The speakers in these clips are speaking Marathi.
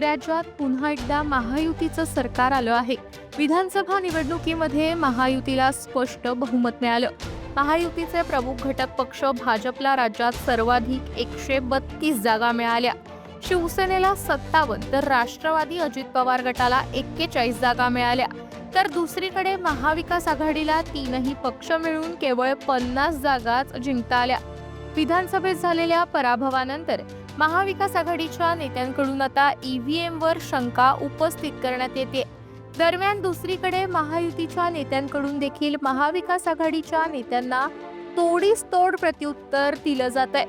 राज्यात पुन्हा एकदा महायुतीचं सरकार आलं आहे. विधानसभा निवडणुकीमध्ये महायुतीला स्पष्ट बहुमत मिळालं. महायुतीचे प्रमुख घटक पक्ष भाजपला राज्यात सर्वाधिक एकशे बत्तीस जागा मिळाल्या. शिवसेनेला सत्तावन्न तर राष्ट्रवादी अजित पवार गटाला एक्केचाळीस जागा मिळाल्या. तर दुसरीकडे महाविकास आघाडीला तीनही पक्ष मिळून केवळ पन्नास जागाच जिंकता आल्या. विधानसभेत झालेल्या पराभवानंतर महाविकास आघाडीच्या नेत्यांकडून आता ईव्हीएमवर शंका उपस्थित करण्यात येते. दरम्यान दुसरीकडे महायुतीच्या नेत्यांकडून देखील महाविकास आघाडीच्या नेत्यांना तोडीस तोड प्रत्युत्तर दिलं जात आहे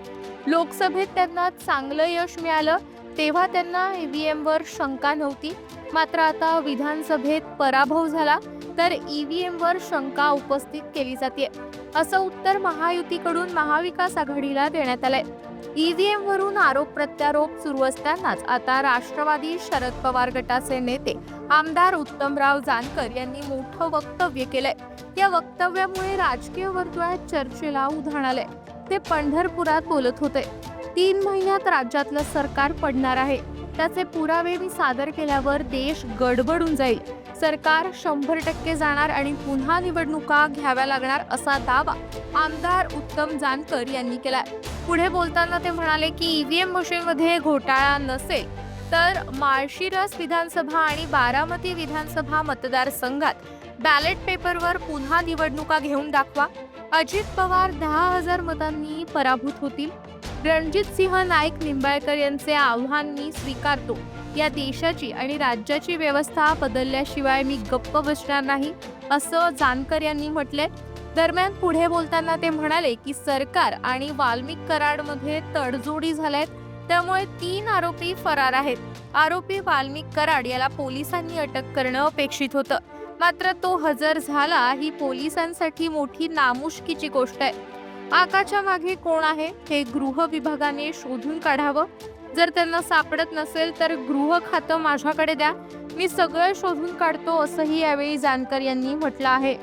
लोकसभेत त्यांना चांगलं यश मिळालं तेव्हा त्यांना ईव्हीएमवर शंका नव्हती. मात्र आता विधानसभेत पराभव झाला. तर ईव्हीएमवर शंका उपस्थित केली जाते. असं उत्तर महायुतीकडून महाविकास आघाडीला देण्यात आलंय. ईव्हीएम वरून आरोप प्रत्यारोप सुरू असतानाच आता राष्ट्रवादी शरद पवार गटाचे नेते आमदार उत्तमराव जानकर यांनी मोठं वक्तव्य केलंय. या वक्तव्यामुळे राजकीय वर्तुळात चर्चेला उधाण आलंय. ते पंढरपुरात बोलत होते. तीन महिन्यात राज्यातलं सरकार पडणार आहे. त्याचे पुरावे मी सादर केल्यावर देश गडबडून जाईल. सरकार शंभर टक्के जाणार आणि पुन्हा निवडणुका घ्याव्या लागणार असा दावा आमदार उत्तम जानकर यांनी केलाय. पुढे बोलताना ते म्हणाले की ईव्हीएम मशीनमध्ये घोटाळा नसेल तर माळशिरस विधानसभा आणि बारामती विधानसभा मतदारसंघात बॅलेट पेपरवर पुन्हा निवडणुका घेऊन दाखवा. अजित पवार दहा हजार मतांनी पराभूत होतील. रणजित सिंह नाईक निंबाळकर यांचे आव्हान मी स्वीकारतो. या देशाची आणि राज्याची व्यवस्था बदलल्याशिवाय मी गप्प बसणार नाही असं जानकर यांनी म्हटलंय. दरम्यान पुढे बोलताना ते म्हणाले की सरकार आणि वाल्मिक कराडमध्ये तडजोडी झाल्यात त्यामुळे तीन आरोपी फरार आहेत. आरोपी वाल्मिक कराड याला पोलिसांनी अटक करणं अपेक्षित होतं. मात्र तो हजर झाला ही पोलिसांसाठी मोठी नामुष्कीची गोष्ट आहे. आकाच्या मागे कोण आहे हे गृह विभागाने शोधून काढावं. जर त्यांना सापडत नसेल तर गृह खातं माझ्याकडे द्या. मी सगळं शोधून काढतो असंही यावेळी जानकर यांनी म्हटलं आहे.